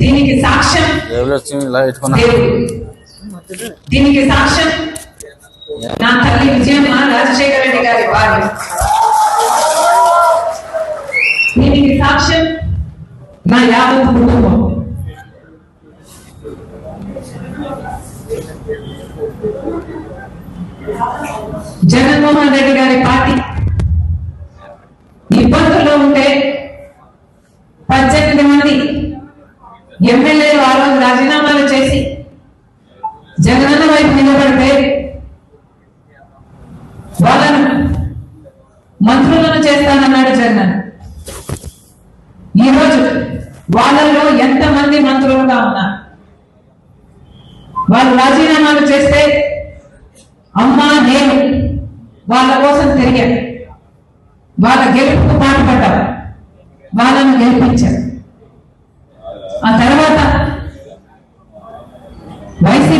దీనికి సాక్ష్యం జేబులో వచ్చి ఇలా పెట్టుకున్నా దేవుడు దీనికి సాక్ష్యం నా తల్లి విజయమ్మ రాజశేఖర రెడ్డి గారి భార్య దీనికి సాక్ష్యం నా యావత్ కుటుంబం జగన్మోహన్ రెడ్డి గారి పార్టీ ఇబ్బందుల్లో ఉంటే పద్దెనిమిది మంది ఎమ్మెల్యేలు ఆ రోజు రాజీనామాలు చేసి జగనన్న వైపు నిలబడితే వాళ్ళను మంత్రులను చేస్తానన్నాడు జగన్. ఈరోజు వాళ్ళలో ఎంతమంది మంత్రులుగా ఉన్నారు? వాళ్ళు రాజీనామాలు చేస్తే అమ్మా నేను వాళ్ళ కోసం తిరిగాను. వాళ్ళ గెలుపుకు పాటుపడ్డారు వాళ్ళను గెలిపించారు ఆ తర్వాత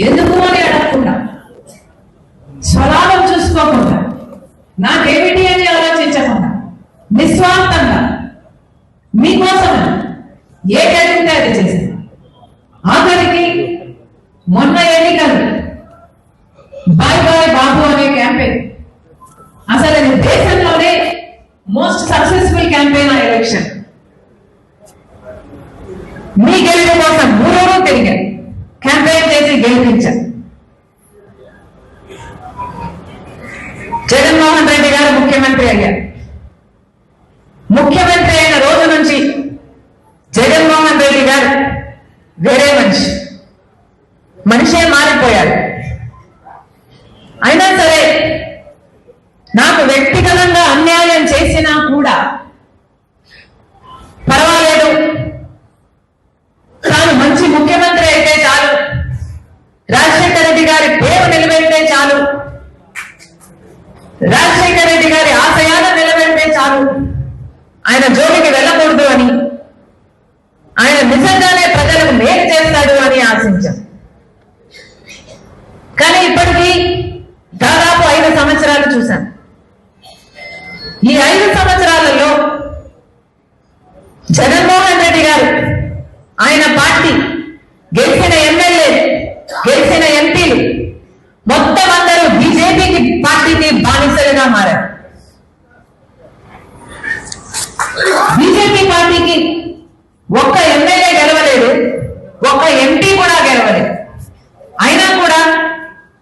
ఎందుకు అని అడగకుండా? స్వలాభం చూసుకోకుండా. నాకేమిటి అని ఆలోచించకుండా. నిస్వార్థంగా. మీకోసం ఏ కలిగితే అది చేసింది. ఆఖరికి మొన్న ఎన్నికలు. బాయ్ బాయ్ బాబు అనే క్యాంపెయిన్. అసలు అది దేశంలోనే మోస్ట్ సక్సెస్ఫుల్ క్యాంపెయిన్ ఆ ఎలక్షన్. మీ గెలుపు కోసం మూడో తిరిగారు. క్యాంపెయిన్ చేసి గెలిపించారు జగన్మోహన్ రెడ్డి గారు ముఖ్యమంత్రి అయ్యారు. ముఖ్యమంత్రి అయిన రోజు నుంచి జగన్మోహన్ రెడ్డి గారు వేరే మనిషి. మనిషే మారిపోయాడు. అయినా సరే నాకు వ్యక్తిగతంగా అన్యాయం చేసినా కూడా పర్వాలేదు. తాను మంచి ముఖ్యమంత్రి రాజశేఖర రెడ్డి గారి పేరు నిలబెడితే చాలు. రాజశేఖర రెడ్డి గారి ఆశయాలను నిలబెడితే చాలు. ఆయన జోలికి వెళ్ళకూడదు అని ఆయన నిజంగానే ప్రజలకు మేలు చేస్తాడు అని ఆశించాం. కానీ ఇప్పటికీ దాదాపు ఐదు సంవత్సరాలు చూశాను ఈ ఐదు సంవత్సరాలలో జగన్మోహన్ రెడ్డి గారు ఆయన పార్టీ గెలిచి ఎమ్మెల్యే గెలిచిన ఎంపీలు మొత్తం అందరూ బీజేపీకి పార్టీకి బానిసలుగా మారారు బీజేపీ పార్టీకి ఒక్క ఎమ్మెల్యే గెలవలేదు ఒక్క ఎంపీ కూడా గెలవలేదు అయినా కూడా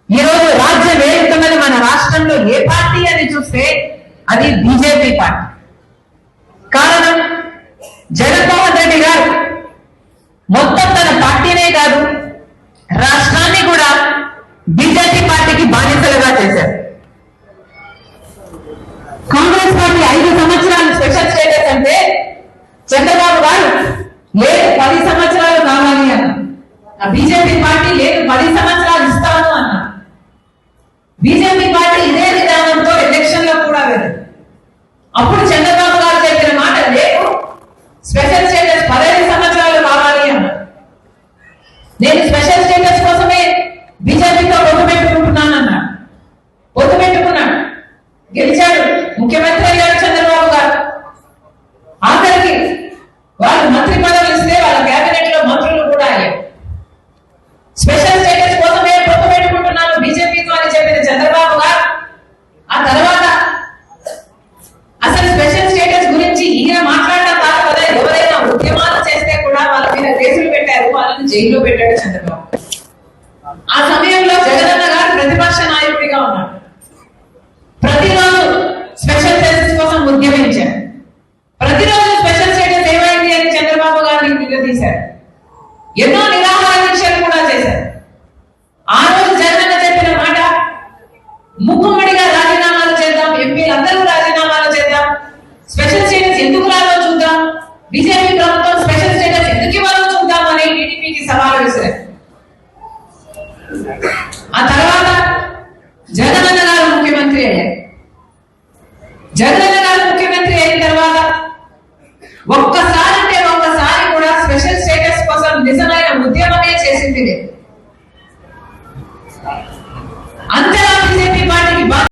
ఈరోజు రాజ్యం ఏలుతున్నది మన రాష్ట్రంలో ఏ పార్టీ అని చూస్తే అది బీజేపీ పార్టీ కారణం జగన్మోహన్ రెడ్డి గారు మొత్తం తన పార్టీనే కాదు రాష్ట్రాన్ని కూడా బీజేపీ పార్టీకి బాధ్యతలుగా చేశారు. కాంగ్రెస్ పార్టీ ఐదు సంవత్సరాలు స్పెషల్ స్టేటస్ అంటే చంద్రబాబు గారు లేదు పది సంవత్సరాలు కావాలి అన్న. ఆ బీజేపీ పార్టీ లేదు పది సంవత్సరాలు ఇస్తాను అన్న. బీజేపీ పార్టీ ఇదే విధానంతో ఎలక్షన్లో కూడా వెళ్ళదు అప్పుడు చంద్రబాబు గారు చెప్పిన మాట లేదు స్పెషల్ స్టేటస్ పదహైదు సంవత్సరాలు కావాలి అన్న నేను స్పెషల్ స్టేటస్ కోసమే బీజేపీతో పొత్తు పెట్టుకుంటున్నాను అన్నాడు పొత్తు పెట్టుకున్నాడు గెలిచాడు. ముఖ్యమంత్రి అయ్యాడు చంద్రబాబు గారు. ఆఖరికి వాళ్ళు మంత్రి పదవులు ఇస్తే వాళ్ళ కేబినెట్లో మంత్రులు కూడా అయ్యారు. స్పెషల్ స్టేటస్ కోసమే పొత్తు పెట్టుకుంటున్నాను బీజేపీతో అని చెప్పిన చంద్రబాబు గారు. ఆ తర్వాత అసలు స్పెషల్ స్టేటస్ గురించి ఈయన మాట్లాడిన కాదు కదా ఎవరైనా ఉద్యమాలు చేస్తే కూడా వాళ్ళ మీద కేసులు పెట్టారు వాళ్ళని జైల్లో పెట్టాడు చంద్రబాబు. ఆ సమయంలో జగనన్న గారు ప్రతిపక్ష నాయకుడిగా ఉన్నాడు. ప్రతిరోజు స్పెషల్ స్టేటస్ కోసం ఉద్యమించారు. ప్రతిరోజు స్పెషల్ స్టేటస్ ఏమైంది అని చంద్రబాబు గారిని నిలదీశారు ఎన్నో నిరాహార దీక్షలు కూడా చేశారు. ఆ రోజు జగన్ చెప్పిన మాట ముక్కుమ్మడిగా రాజీనామాలు చేద్దాం ఎంపీలు అందరూ రాజీనామాలు చేద్దాం. స్పెషల్ స్టేటస్ ఎందుకు రాదో చూద్దాం. బీజేపీ